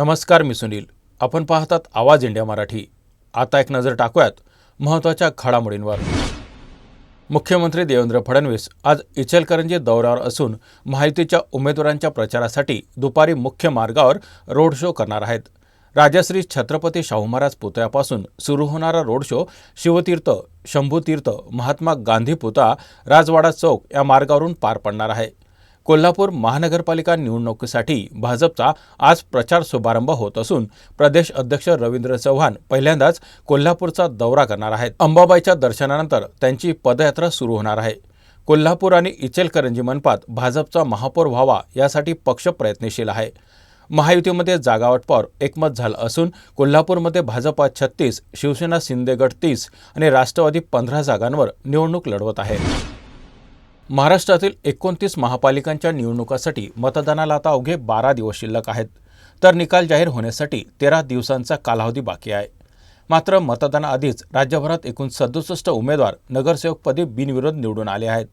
नमस्कार मी सुनील. आपण पाहतात आवाज इंडिया मराठी. आता एक नजर टाकूयात महत्त्वाच्या घडामोडींवर. मुख्यमंत्री देवेंद्र फडणवीस आज इचलकरंजी दौऱ्यावर असून माहितीच्या उमेदवारांच्या प्रचारासाठी दुपारी मुख्य मार्गावर रोड शो करणार आहेत. राजश्री छत्रपती शाहू महाराज पुतळ्यापासून सुरू होणारा रोड शो शिवतीर्थ शंभूतीर्थ महात्मा गांधी पुतळा राजवाडा चौक या मार्गावरून पार पडणार आहे. कोल्हापूर महानगरपालिका निवडणुकीसाठी भाजपचा आज प्रचार शुभारंभ होत असून प्रदेश अध्यक्ष रवींद्र चव्हाण पहिल्यांदाच कोल्हापूरचा दौरा करणार आहेत. अंबाबाईच्या दर्शनानंतर त्यांची पदयात्रा सुरू होणार आहे. कोल्हापूर आणि इचलकरंजी मनपात भाजपचा महापौर व्हावा यासाठी पक्ष प्रयत्नशील आहे. महायुतीमध्ये जागावाटपावर एकमत झालं असून कोल्हापूरमध्ये भाजपा छत्तीस शिवसेना शिंदेगड तीस आणि राष्ट्रवादी पंधरा जागांवर निवडणूक लढवत आहे. महाराष्ट्रातील एकोणतीस महापालिकांच्या निवडणुकासाठी मतदानाला आता अवघे बारा दिवस शिल्लक आहेत. तर निकाल जाहीर होण्यासाठी तेरा दिवसांचा कालावधी बाकी आहे. मात्र मतदानाआधीच राज्यभरात एकूण सदुसष्ट उमेदवार नगरसेवकपदी बिनविरोध निवडून आले आहेत.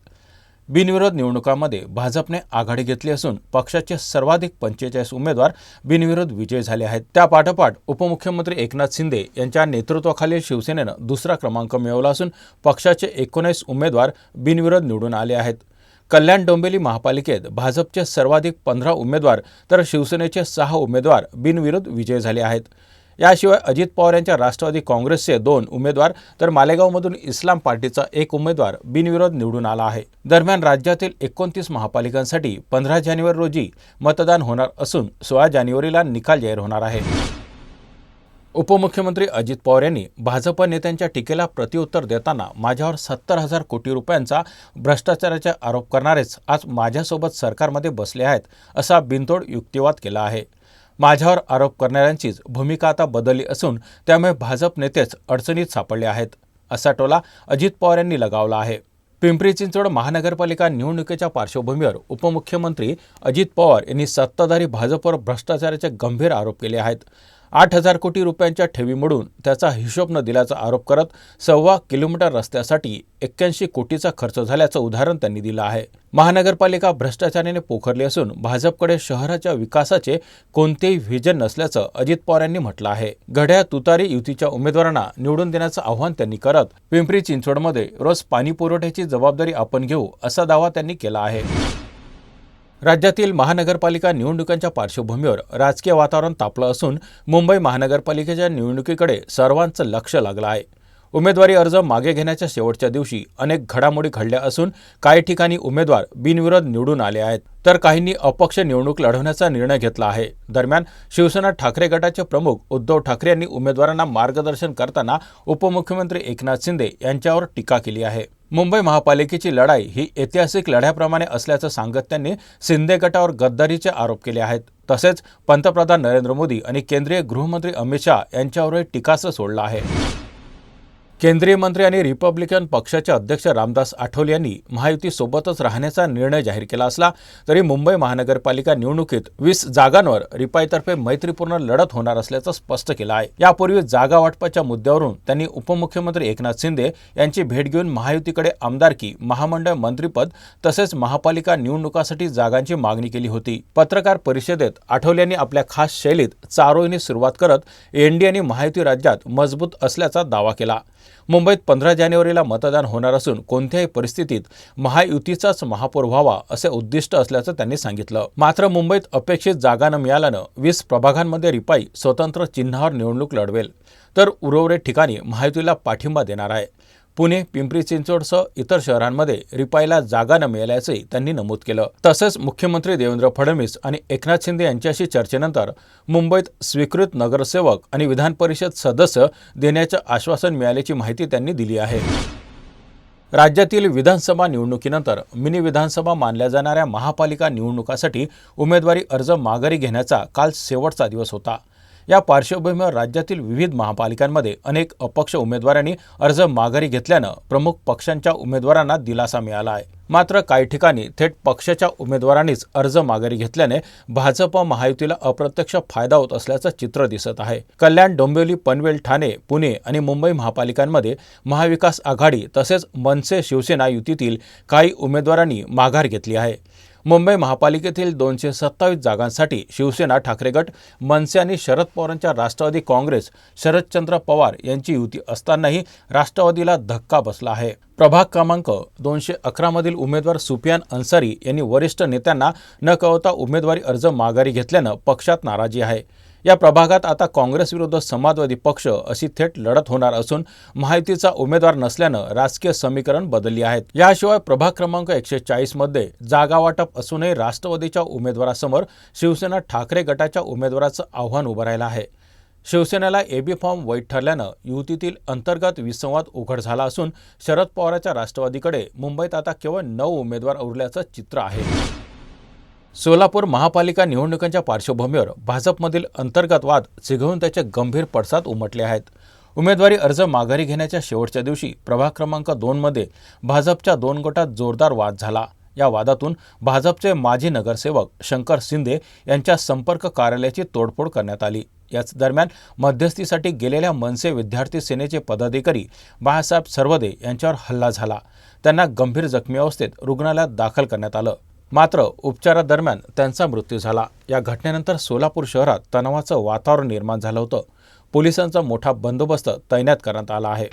बिनविरोध निवडणुकांमध्ये भाजपने आघाडी घेतली असून पक्षाचे सर्वाधिक पंचेचाळीस उमेदवार बिनविरोध विजयी झाले आहेत. त्यापाठोपाठ उपमुख्यमंत्री एकनाथ शिंदे यांच्या नेतृत्वाखालील शिवसेनेनं दुसरा क्रमांक मिळवला असून पक्षाचे एकोणीस उमेदवार बिनविरोध निवडून आले आहेत. कल्याण डोंबिवली महापालिकेत भाजपचे सर्वाधिक पंधरा उमेदवार तर शिवसेनेचे सहा उमेदवार बिनविरोध विजय झाले आहेत. याशिवाय अजित पवार यांच्या राष्ट्रवादी काँग्रेसचे दोन उमेदवार तर मालेगावमधून इस्लाम पार्टीचा एक उमेदवार बिनविरोध निवडून आला आहे. दरम्यान राज्यातील एकोणतीस महापालिकांसाठी पंधरा जानेवारी रोजी मतदान होणार असून सोळा जानेवारीला निकाल जाहीर होणार आहे. उपमुख्यमंत्री अजित पवार यांनी भाजप नेत्यांच्या टीकेला प्रत्युत्तर देताना माझ्यावर सत्तर हजार कोटी रुपयांचा भ्रष्टाचाराचा आरोप करणारेच आज माझ्यासोबत सरकारमध्ये बसले आहेत असा बिनतोड युक्तिवाद केला आहे. माझ्यावर आरोप करणाऱ्यांचीच भूमिका आता बदलली असून त्यामुळे भाजप नेतेच अडचणीत सापडले आहेत असा टोला अजित पवार यांनी लगावला आहे. पिंपरी चिंचवड महानगरपालिका निवडणुकीच्या पार्श्वभूमीवर उपमुख्यमंत्री अजित पवार यांनी सत्ताधारी भाजपवर भ्रष्टाचाराचे गंभीर आरोप केले आहेत. आठ हजार कोटी रुपयांच्या ठेवीमोडून त्याचा हिशोब न दिल्याचा आरोप करत सव्वा किलोमीटर रस्त्यासाठी एक्क्याऐंशी कोटीचा खर्च झाल्याचं उदाहरण त्यांनी दिलं आहे. महानगरपालिका भ्रष्टाचाराने पोखरली असून भाजपकडे शहराच्या विकासाचे कोणतेही व्हिजन नसल्याचं अजित पवार यांनी म्हटलं आहे. घड्या तुतारी युतीच्या उमेदवारांना निवडून देण्याचं आव्हान त्यांनी करत पिंपरी चिंचवडमध्ये रोज पाणी पुरवठ्याची जबाबदारी आपण घेऊ असा दावा त्यांनी केला आहे. राज्यातील महानगरपालिका निवडणुकांच्या पार्श्वभूमीवर राजकीय वातावरण तापलं असून मुंबई महानगरपालिकेच्या निवडणुकीकडे सर्वांचं लक्ष लागलं आहे. उमेदवारी अर्ज मागे घेण्याच्या शेवटच्या दिवशी अनेक घडामोडी घडल्या असून काही ठिकाणी उमेदवार बिनविरोध निवडून आले आहेत. तर काहींनी अपक्ष निवडणूक लढवण्याचा निर्णय घेतला आहे. दरम्यान शिवसेना ठाकरे गटाचे प्रमुख उद्धव ठाकरे यांनी उमेदवारांना मार्गदर्शन करताना उपमुख्यमंत्री एकनाथ शिंदे यांच्यावर टीका केली आहे. मुंबई महापालिकेची लढाई ही ऐतिहासिक लढ्याप्रमाणे असल्याचं सांगत त्यांनी शिंदे गटावर गद्दारीचे आरोप केले आहेत. तसेच पंतप्रधान नरेंद्र मोदी आणि केंद्रीय गृहमंत्री अमित शहा यांच्यावरही टीकाचं सोडलं आहे. केंद्रीय मंत्री आणि रिपब्लिकन पक्षाचे अध्यक्ष रामदास आठवले यांनी महायुतीसोबतच राहण्याचा निर्णय जाहीर केला असला तरी मुंबई महानगरपालिका निवडणुकीत वीस जागांवर रिपाईतर्फे मैत्रीपूर्ण लढत होणार असल्याचं स्पष्ट केलं आहे. यापूर्वी जागा वाटपाच्या मुद्द्यावरून त्यांनी उपमुख्यमंत्री एकनाथ शिंदे यांची भेट घेऊन महायुतीकडे आमदारकी महामंडळ मंत्रीपद तसेच महापालिका निवडणुकासाठी जागांची मागणी केली होती. पत्रकार परिषदेत आठवले यांनी आपल्या खास शैलीत चारोळीने सुरुवात करत एनडीए आणि महायुती राज्यात मजबूत असल्याचा दावा केला. मुंबईत पंधरा जानेवारीला मतदान होणार असून कोणत्याही परिस्थितीत महायुतीचाच महापौर व्हावा असे उद्दिष्ट असल्याचं त्यांनी सांगितलं. मात्र मुंबईत अपेक्षित जागा न मिळाल्यानं वीस प्रभागांमध्ये रिपाई स्वतंत्र चिन्हावर निवडणूक लढवेल. तर उर्वरित ठिकाणी महायुतीला पाठिंबा देणार आहे. पुणे पिंपरी चिंचवडसह इतर शहरांमध्ये रिपाईला जागा न मिळाल्याचंही त्यांनी नमूद केलं. तसंच मुख्यमंत्री देवेंद्र फडणवीस आणि एकनाथ शिंदे यांच्याशी चर्चेनंतर मुंबईत स्वीकृत नगरसेवक आणि विधान परिषद सदस्य देण्याचं आश्वासन मिळाल्याची माहिती त्यांनी दिली आहे. राज्यातील विधानसभा निवडणुकीनंतर मिनी विधानसभा मानल्या जाणाऱ्या महापालिका निवडणुकासाठी उमेदवारी अर्ज माघारी घेण्याचा काल शेवटचा दिवस होता. या पार्श्वभूमीवर राज्यातील विविध महापालिकांमध्ये अनेक अपक्ष उमेदवारांनी अर्ज माघारी घेतल्यानं प्रमुख पक्षांच्या उमेदवारांना दिलासा मिळाला आहे. मात्र काही ठिकाणी थेट पक्षाच्या उमेदवारांनीच अर्ज माघारी घेतल्याने भाजप महायुतीला अप्रत्यक्ष फायदा होत असल्याचं चित्र दिसत आहे. कल्याण डोंबिवली पनवेल ठाणे पुणे आणि मुंबई महापालिकांमध्ये महाविकास आघाडी तसेच मनसे शिवसेना युतीतील काही उमेदवारांनी माघार घेतली आहे. मुंबई महापालिकेतील दोनशे सत्तावीस जागांसाठी शिवसेना ठाकरे गट मनसे आणि शरद पवारांच्या राष्ट्रवादी काँग्रेस शरदचंद्र पवार यांची युती असतानाही राष्ट्रवादीला धक्का बसला आहे. प्रभाग क्रमांक दोनशे अकरामधील उमेदवार सुफियान अन्सारी यांनी वरिष्ठ नेत्यांना न कळवता उमेदवारी अर्ज माघारी घेतल्यानं पक्षात नाराजी आहे. या प्रभागात आता काँग्रेस विरुद्ध समाजवादी पक्ष अशी थेट लढत होणार असून माहितीचा उमेदवार नसल्यानं राजकीय समीकरण बदलली आहेत. याशिवाय प्रभाग क्रमांक एकशे चाळीसमध्ये जागा वाटप असूनही राष्ट्रवादीच्या उमेदवारासमोर शिवसेना ठाकरे गटाच्या उमेदवाराचं आव्हान उभं राहिलं आहे. शिवसेनेला एबी फॉर्म वैध ठरल्यानं युतीतील अंतर्गत विसंवाद उघड झाला असून शरद पवारांच्या राष्ट्रवादीकडे मुंबईत आता केवळ नऊ उमेदवार उरल्याचं चित्र आहे. सोलापूर महापालिका निवडणुकांच्या पार्श्वभूमीवर भाजपमधील अंतर्गत वाद चिघळून त्याचे गंभीर पडसाद उमटले आहेत. उमेदवारी अर्ज माघारी घेण्याच्या शेवटच्या दिवशी प्रभाग क्रमांक दोनमध्ये भाजपच्या दोन गटात जोरदार वाद झाला. या वादातून भाजपचे माजी नगरसेवक शंकर शिंदे यांच्या संपर्क कार्यालयाची तोडफोड करण्यात आली. याच दरम्यान मध्यस्थीसाठी गेलेल्या मनसे विद्यार्थी सेनेचे पदाधिकारी बाळासाहेब सर्वदे यांच्यावर हल्ला झाला. त्यांना गंभीर जखमी अवस्थेत रुग्णालयात दाखल करण्यात आलं. मात्र उपचारादरम्यान त्यांचा मृत्यू झाला. या घटनेनंतर सोलापूर शहरात तणावाचं वातावरण निर्माण झालं होतं. पोलिसांचा मोठा बंदोबस्त तैनात करण्यात आला आहे.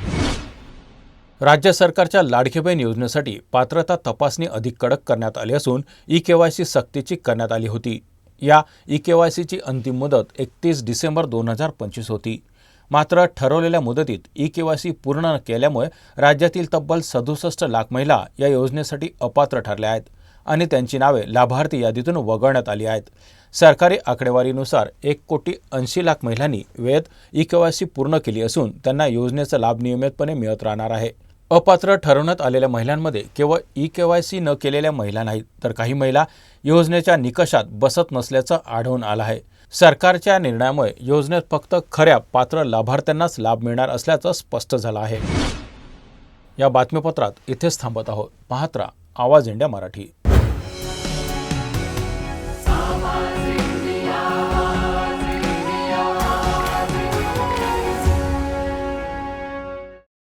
राज्य सरकारच्या लाडकी बहीण योजनेसाठी पात्रता तपासणी अधिक कडक करण्यात आली असून ई के वाय सी सक्तीची करण्यात आली होती. या ई के वाय सीची अंतिम मुदत एकतीस डिसेंबर दोन हजार पंचवीस होती. मात्र ठरवलेल्या मुदतीत ई के वाय सी पूर्ण न केल्यामुळे राज्यातील तब्बल सदुसष्ट लाख महिला या योजनेसाठी अपात्र ठरल्या आहेत. आणि त्यांची नावे लाभार्थी यादीतून वगळण्यात आली आहेत. सरकारी आकडेवारीनुसार एक कोटी ऐंशी लाख महिलांनी वेळेत ई के वाय सी पूर्ण केली असून त्यांना योजनेचा लाभ नियमितपणे मिळत राहणार आहे. अपात्र ठरवण्यात आलेल्या महिलांमध्ये केवळ ई के वाय सी न केलेल्या महिला नाहीत तर काही महिला योजनेच्या निकषात बसत नसल्याचं आढळून आलं आहे. सरकारच्या निर्णयामुळे योजनेत फक्त खऱ्या पात्र लाभार्थ्यांनाच लाभ मिळणार असल्याचं स्पष्ट झालं आहे. या बातमीपत्रात इथेच थांबत आहोत. पाहत्रा आवाज इंडिया मराठी.